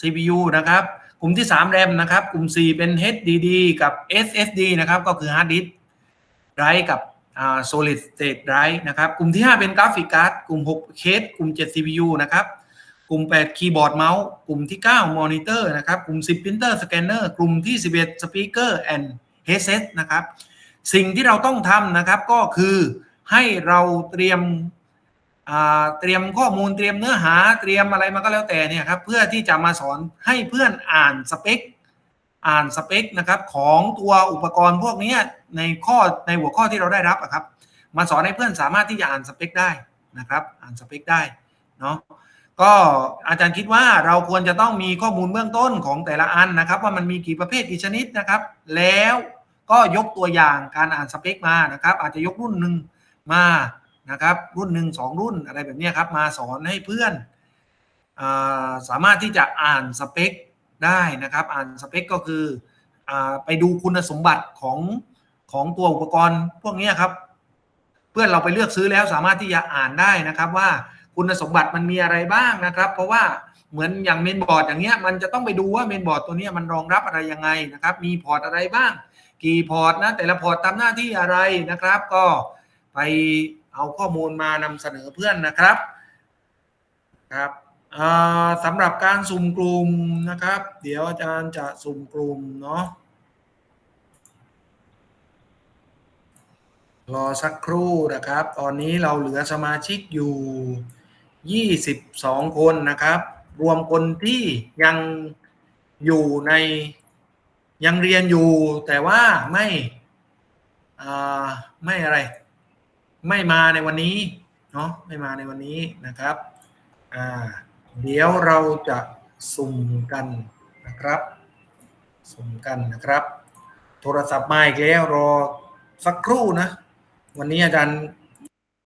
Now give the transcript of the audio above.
CPU นะครับ กลุ่มที่3 RAM นะครับ กลุ่ม 4 เป็น HDD กับ SSD นะครับ ก็คือ Hard Disk Drive กับ Solid State Drive นะครับ กลุ่มที่ 5 เป็นกราฟิกการ์ด กลุ่ม6 Case กลุ่ม 7 CPU นะครับ กลุ่ม 8 คีย์บอร์ดเมาส์ กลุ่มที่ 9 มอนิเตอร์นะครับ กลุ่ม 10 printer scanner กลุ่มที่ 11 speaker and headset นะครับ สิ่งที่เราต้องทำนะครับก็คือให้เราเตรียม เตรียมข้อมูลเตรียมเนื้อหาเตรียมอะไรมาก็แล้วแต่เนี่ยครับเพื่อที่จะมาสอนให้เพื่อนอ่านสเปค อ่านสเปคนะครับของตัวอุปกรณ์พวกนี้ในข้อในหัวข้อที่เราได้รับอะครับ มาสอนให้เพื่อนสามารถที่จะอ่านสเปคได้นะครับ อ่านสเปคได้เนาะก็อาจารย์คิดว่าเราควรจะต้องมีข้อมูลเบื้องต้นของแต่ละอันนะครับ ว่ามันมีกี่ประเภทกี่ชนิดนะครับ แล้วก็ยกตัวอย่างการอ่านสเปคมานะครับ อาจจะยกรุ่นหนึ่งมา นะครับ รุ่นหนึ่งสองรุ่นอะไรแบบนี้ครับ มาสอนให้เพื่อนอสามารถที่จะอ่านสเปคได้นะครับ อ่านสเปคก็คืออไปดูคุณสมบัติของของตัวอุปกรณ์พวกนี้ครับ เพื่อนเราไปเลือกซื้อแล้วสามารถที่จะอ่านได้นะครับว่าคุณสมบัติมันมีอะไรบ้างนะครับ เพราะว่าเหมือนอย่างเมนบอร์ดอย่างเงี้ยมันจะต้องไปดูว่าเมนบอร์ดตัวนี้มันรองรับอะไรยังไงนะครับ มีพอร์ตอะไรบ้าง กี่พอร์ตนะแต่ละพอร์ตทำหน้าที่อะไรนะครับ ก็ไป เอาข้อมูลมานำเสนอเพื่อนนะครับครับสำหรับการสุ่มกลุ่มนะครับ เดี๋ยวอาจารย์จะสุ่มกลุ่มเนาะรอสักครู่นะครับ ตอนนี้เราเหลือสมาชิกอยู่ 22 คนนะครับ รวมคนที่ยังอยู่ในยังเรียนอยู่แต่ว่าไม่ไม่อะไร ไม่มาในวันนี้เนาะไม่มาในวันนี้นะครับอ่าเดี๋ยวเราจะสุ่มกันนะครับ สุ่มกันนะครับ โทรศัพท์มาอีกแล้วรอสักครู่นะ วันนี้อาจารย์